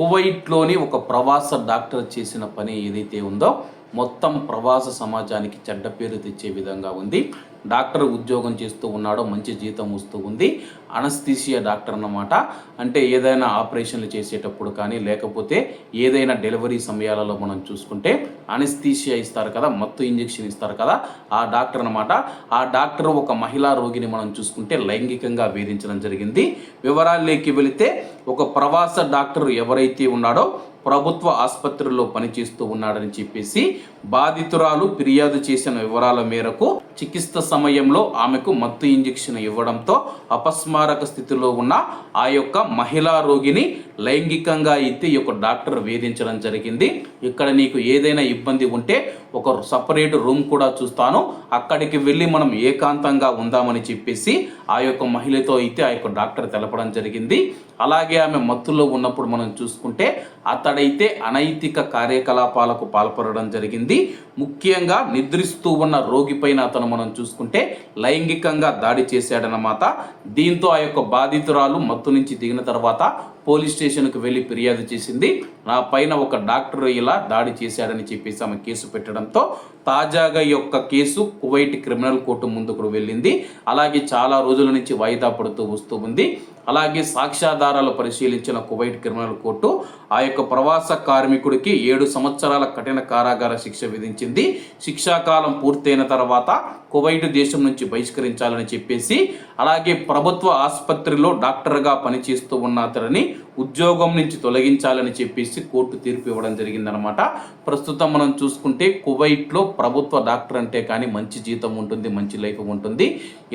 కువైట్లోని ఒక ప్రవాస డాక్టర్ చేసిన పని ఏదైతే ఉందో మొత్తం ప్రవాస సమాజానికి చెడ్డ పేరు తెచ్చే విధంగా ఉంది. డాక్టర్ ఉద్యోగం చేస్తూ ఉన్నాడో మంచి జీతం వస్తూ ఉంది. అనస్థీసియా డాక్టర్ అన్నమాట. అంటే ఏదైనా ఆపరేషన్లు చేసేటప్పుడు కానీ లేకపోతే ఏదైనా డెలివరీ సమయాలలో మనం చూసుకుంటే అనస్థీసియా ఇస్తారు కదా మత్తు ఇంజెక్షన్ ఇస్తారు కదా ఆ డాక్టర్ అన్నమాట. ఆ డాక్టర్ ఒక మహిళా రోగిని మనం చూసుకుంటే లైంగికంగా వేధించడం జరిగింది. వివరాల్లోకి వెళితే ఒక ప్రవాస డాక్టర్ ఎవరైతే ఉన్నాడో ప్రభుత్వ ఆసుపత్రిలో పనిచేస్తూ ఉన్నాడని చెప్పేసి బాధితురాలు ఫిర్యాదు చేసిన వివరాల మేరకు చికిత్స సమయంలో ఆమెకు మత్తు ఇంజెక్షన్ ఇవ్వడంతో అపస్మారక స్థితిలో ఉన్న ఆ యొక్క మహిళా రోగిని లైంగికంగా అయితే ఈ యొక్క డాక్టర్ వేధించడం జరిగింది. ఇక్కడ నీకు ఏదైనా ఇబ్బంది ఉంటే ఒక సపరేట్ రూమ్ కూడా చూస్తాను. అక్కడికి వెళ్ళి మనం ఏకాంతంగా ఉందామని చెప్పేసి ఆ యొక్క మహిళతో అయితే ఆ యొక్క డాక్టర్ తెలపడం జరిగింది. అలాగే ఆమె మత్తులో ఉన్నప్పుడు మనం చూసుకుంటే అతడైతే అనైతిక కార్యకలాపాలకు పాల్పడడం జరిగింది. ముఖ్యంగా నిద్రిస్తూ ఉన్న రోగి పైన అతను మనం చూసుకుంటే లైంగికంగా దాడి చేశాడనమాట దీంతో ఆ యొక్క బాధితురాలు మత్తు నుంచి దిగిన తర్వాత పోలీస్ స్టేషన్కు వెళ్ళి ఫిర్యాదు చేసింది. నా పైన ఒక డాక్టర్ ఇలా దాడి చేశాడని చెప్పేసి ఆమె కేసు పెట్టడంతో తాజాగా ఈ యొక్క కేసు కువైట్ క్రిమినల్ కోర్టు ముందుకు వెళ్ళింది. అలాగే చాలా రోజుల నుంచి వాయిదా పడుతూ వస్తూ ఉంది. అలాగే సాక్ష్యాధారాలు పరిశీలించిన కువైట్ క్రిమినల్ కోర్టు ఆ యొక్క ప్రవాస కార్మికుడికి ఏడు సంవత్సరాల కఠిన కారాగార శిక్ష విధించింది. శిక్షాకాలం పూర్తయిన తర్వాత కువైట్ దేశం నుంచి బహిష్కరించాలని చెప్పేసి అలాగే ప్రభుత్వ ఆసుపత్రిలో డాక్టర్గా పనిచేస్తూ ఉన్న అతడిని ఉద్యోగం నుంచి తొలగించాలని చెప్పేసి కోర్టు తీర్పు ఇవ్వడం జరిగిందనమాట ప్రస్తుతం మనం చూసుకుంటే కువైట్లో ప్రభుత్వ డాక్టర్ అంటే కానీ మంచి జీతం ఉంటుంది మంచి లైఫ్ ఉంటుంది.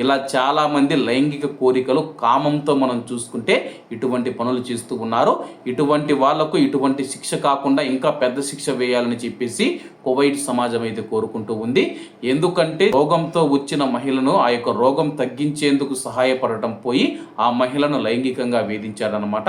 ఇలా చాలామంది లైంగిక కోరికలు కామంతో మనం చూసుకుంటే ఇటువంటి పనులు చేస్తూ ఉన్నారు. ఇటువంటి వాళ్ళకు ఇటువంటి శిక్ష కాకుండా ఇంకా పెద్ద శిక్ష వేయాలని చెప్పేసి కువైట్ సమాజం అయితే కోరుకుంటూ ఉంది. ఎందుకంటే రోగంతో వచ్చిన మహిళను ఆ యొక్క రోగం తగ్గించేందుకు సహాయపడటం పోయి ఆ మహిళను లైంగికంగా వేధించాడనమాట